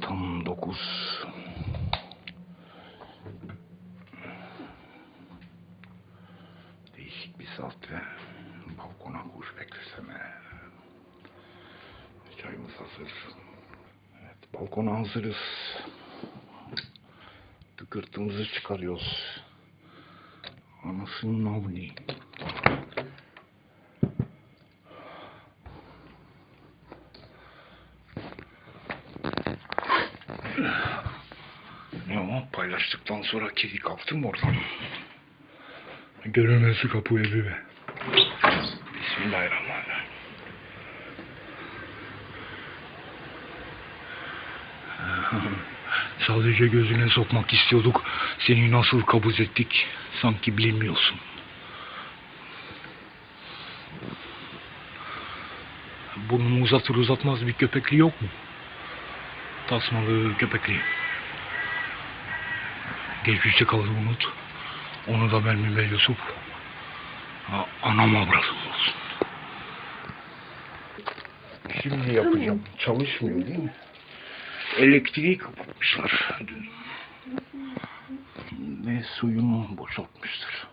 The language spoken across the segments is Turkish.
Tam dokuz. Değişik bir saat ve balkona kuş bekleseme. Çayımız hazır. Evet, balkona hazırız. Tıkırtımızı çıkarıyoruz. Anasının navni. Ne o? Paylaştıktan sonra kedi kalktı mı oradan? Göremezsi kapı evi be. Bismillahirrahmanirrahim. Sadece gözüne sokmak istiyorduk. Seni nasıl kabuz ettik sanki bilmiyorsun. Burnumu uzatır uzatmaz bir köpekli yok mu? Tasmalı köpekli. Geçmişte kalanı unut. Onu da ben ve Yusuf. Ha, Anam avradım olsun. Şimdi yapacağım. Çalışmıyor değil mi? Elektriği kapatmışlar. Ve suyunu boşaltmıştır.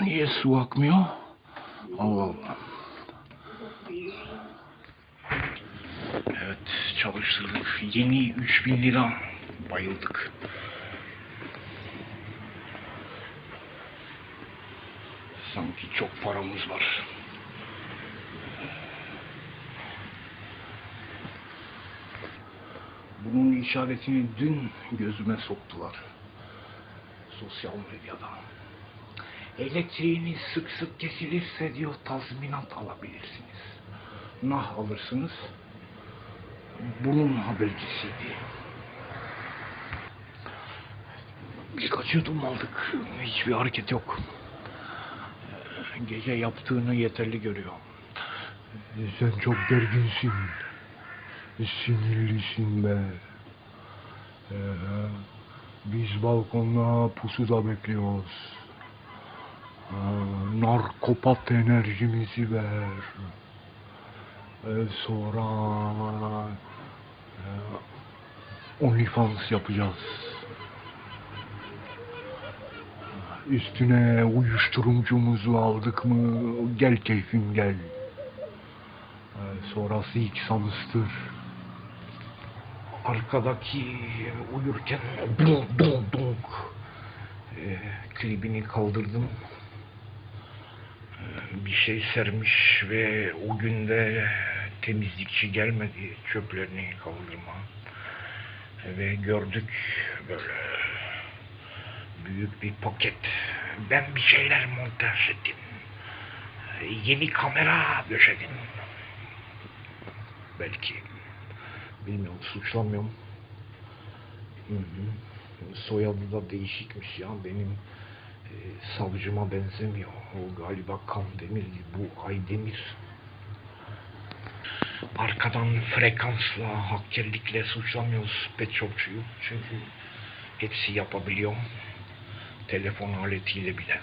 Niye su akmıyor? Allah Allah. Evet çalıştırdık. Yeni 3000 lira bayıldık. Sanki çok paramız var. Bunun işaretini dün gözüme soktular. Sosyal medyada. Elektriğiniz sık sık kesilirse diyor tazminat alabilirsiniz. Nah alırsınız. Bunun habercisiydi. Birkaç yudum aldık. Hiçbir hareket yok. Gece yaptığını yeterli görüyor. Sen çok gerginsin. Sinirlisin be. Ee, biz balkonda pusuda bekliyoruz. Ee, narkopat enerjimizi ver. Sonra e, OnlyFans yapacağız. Üstüne uyuşturucumuzu aldık mı gel keyfim gel. Ee, sonrası ilk sanıstır. Arkadaki uyurken dunk dunk dunk ee, klibini kaldırdım. Ee, bir şey sermiş ve o günde temizlikçi gelmedi çöplerini kaldırma. Ve gördük böyle büyük bir paket. Ben bir şeyler montaj ettim. Yeni kamera döşedim. Belki. Bilmiyorum suçlamıyorum. Hı hı. Soyadı da değişikmiş ya benim e, savcıma benzemiyor. O galiba Kandemir, bu Aydemir. Arkadan frekansla, hakkerlikle suçlamıyoruz pet shopçuyu. Çünkü hepsi yapabiliyor. Telefon aletiyle bile.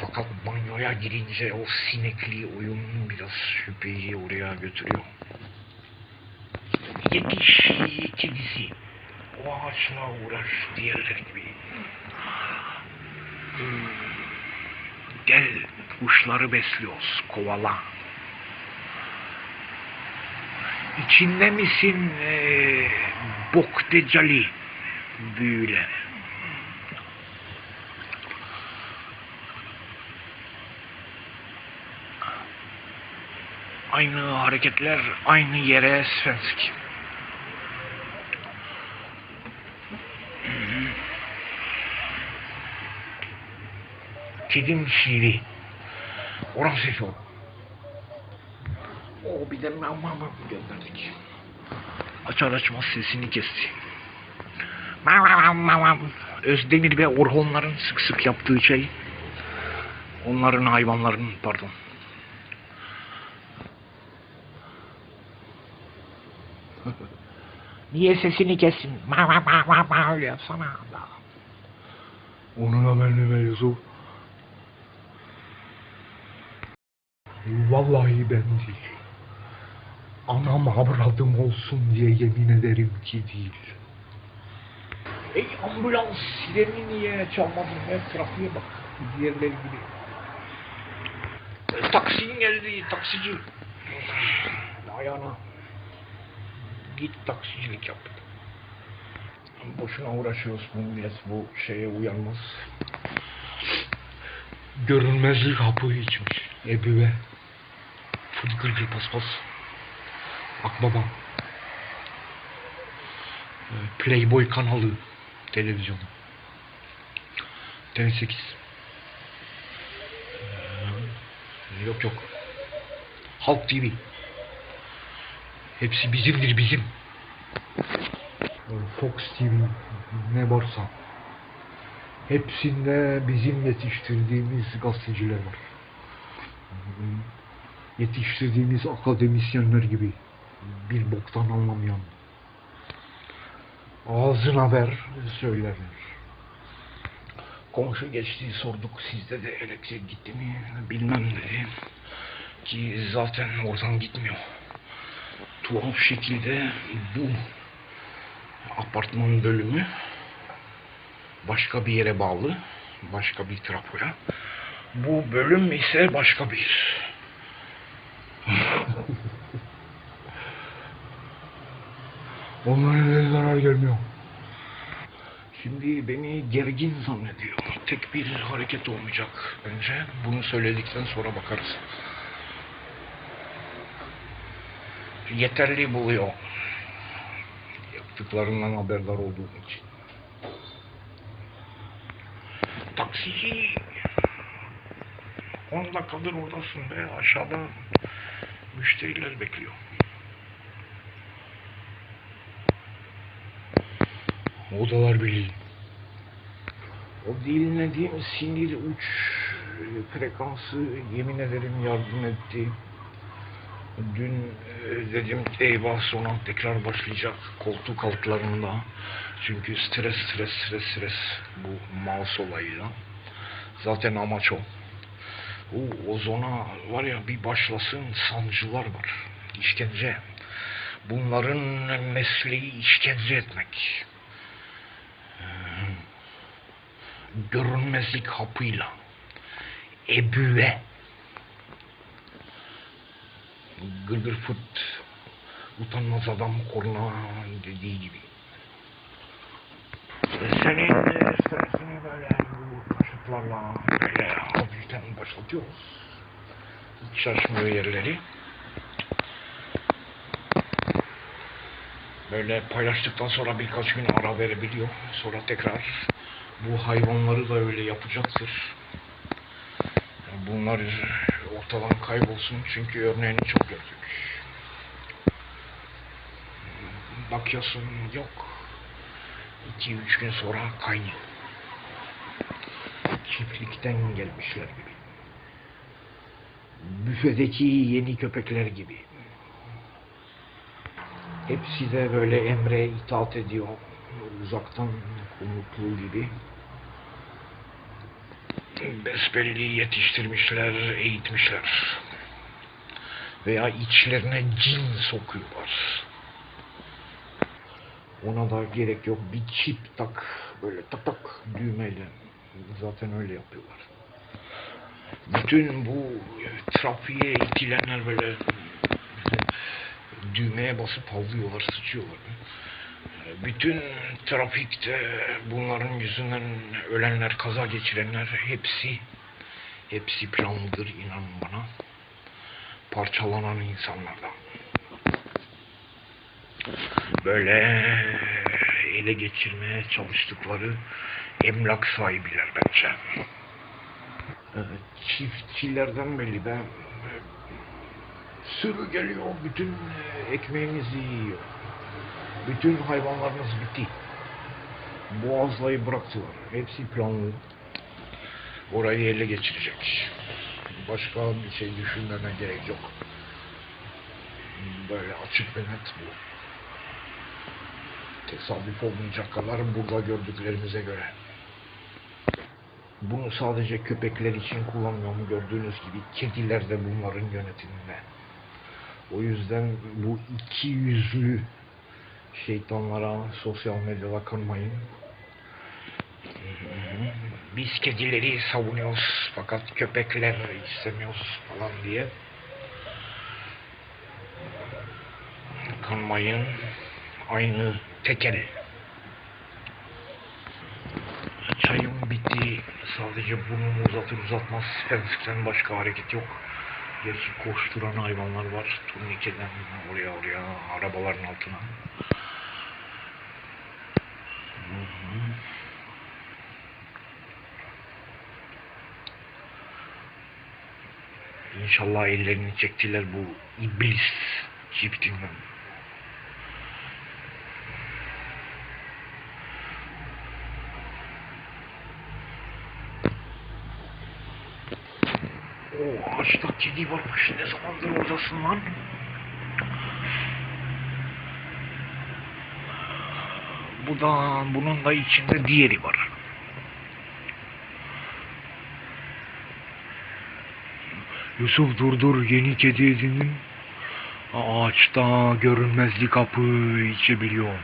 Fakat banyoya girince o sinekli oyun biraz şüpheyi oraya götürüyor. Yetiş kedisi. O ağaçla uğraş diğerleri gibi. Hmm. Gel kuşları besliyoruz kovala. İçinde misin ee, bok decali büyüle. Aynı hareketler aynı yere Svensk. Kedim şiiri. Orası çok. O bir de mamamı gönderdik. Açar açmaz sesini kesti. Mavam mavam. Özdemir ve Orhonların sık sık yaptığı şey. Onların hayvanların pardon. Niye sesini kesin? Ma ma ma ma ma yapsana. Da benimle Yusuf. Vallahi ben değil. Anam avradım olsun diye yemin ederim ki değil. Ey ambulans sireni niye çalmadın ya trafiğe bak. Diğerleri gibi. E, geldi taksici. Ayağına. Git taksicilik yap. Boşuna uğraşıyoruz bu millet bu şeye uyanmaz. Görünmezlik hapı içmiş. Ebüve. Fıdgırcı paspas. Akbaba. Ee, Playboy kanalı televizyonu. TV8. Ee, Yok yok. Halk TV. Hepsi bizimdir bizim. Ee, Fox TV ne varsa. Hepsinde bizim yetiştirdiğimiz gazeteciler var. Yetiştirdiğimiz akademisyenler gibi. Bir boktan anlamayan. Ağzına ver söylerler. Komşu geçti sorduk sizde de elektrik gitti mi bilmem dedi. Ki zaten oradan gitmiyor. Tuhaf şekilde bu apartman bölümü başka bir yere bağlı. Başka bir trafoya. Bu bölüm ise başka bir. Onlara zarar gelmiyor. Şimdi beni gergin zannediyor. Tek bir hareket olmayacak bence. Bunu söyledikten sonra bakarız. Yeterli buluyor. Yaptıklarından haberdar olduğum için. Taksici. 10 dakikadır oradasın be. Aşağıda müşteriler bekliyor. Odalar Birliği. O dinlediğim sinir uç e, frekansı yemin ederim yardım etti. Dün e, dedim eyvah sonra tekrar başlayacak koltuk altlarında. Çünkü stres stres stres stres bu mouse olayıyla. Zaten amaç o. O, o zona var ya bir başlasın sancılar var. İşkence. Bunların mesleği işkence etmek. Görünmezlik hapıyla ebüve Gılgırfıt utanmaz adam korna dediği gibi. Senin e, stresini böyle bu kaşıklarla böyle hafiften başlatıyoruz hiç şaşmıyor yerleri. Böyle paylaştıktan sonra birkaç gün ara verebiliyor. Sonra tekrar bu hayvanları da öyle yapacaktır. Bunlar ortadan kaybolsun çünkü örneğini çok gördük. Bakıyorsun yok. 2-3 gün sonra kaynıyor. Çiftlikten gelmişler gibi. Büfedeki yeni köpekler gibi. Hepsi de böyle emre itaat ediyor. Uzaktan umutlu gibi besbelli yetiştirmişler, eğitmişler. Veya içlerine cin sokuyorlar. Ona da gerek yok. Bir çip tak, böyle tak tak düğmeyle. Zaten öyle yapıyorlar. Bütün bu trafiğe itilenler böyle düğmeye basıp havlıyorlar, sıçıyorlar. Bütün trafikte bunların yüzünden ölenler, kaza geçirenler hepsi hepsi planlıdır inanın bana. Parçalanan insanlardan. Böyle ele geçirmeye çalıştıkları emlak sahibiler bence. Çiftçilerden belli be. Sürü geliyor, bütün ekmeğimizi yiyor. Bütün hayvanlarımız bitti. Boğazlayı bıraktılar. Hepsi planlı. Orayı ele geçirecek. Başka bir şey düşünmeme gerek yok. Böyle açık ve net bu. Tesadüf olmayacak kadar burada gördüklerimize göre. Bunu sadece köpekler için kullanmıyorum. Gördüğünüz gibi kediler de bunların yönetiminde. O yüzden bu iki yüzlü şeytanlara sosyal medyada kanmayın. Biz kedileri savunuyoruz fakat köpekler istemiyoruz falan diye. Kanmayın. Aynı tekel. Çayım bitti. Sadece burnumu uzatır uzatmaz Fensikten başka hareket yok. Gerçi koşturan hayvanlar var. Turnikeden oraya oraya arabaların altına. Hı hı. İnşallah ellerini çektiler bu iblis çiftinden. Oo, ağaçta kedi varmış. Ne zamandır oradasın lan? Bu da bunun da içinde diğeri var. Yusuf dur dur yeni kedi edindin. Ağaçta görünmezlik kapı içebiliyor.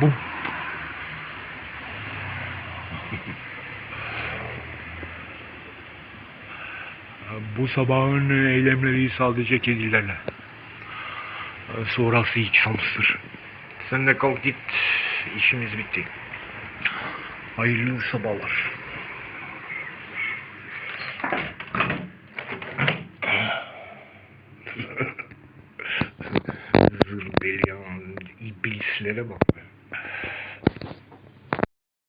Bu Bu sabahın eylemleri sadece kedilerle. Sonrası hiç hamster. Sen de kalk git. İşimiz bitti. Hayırlı sabahlar. minimum.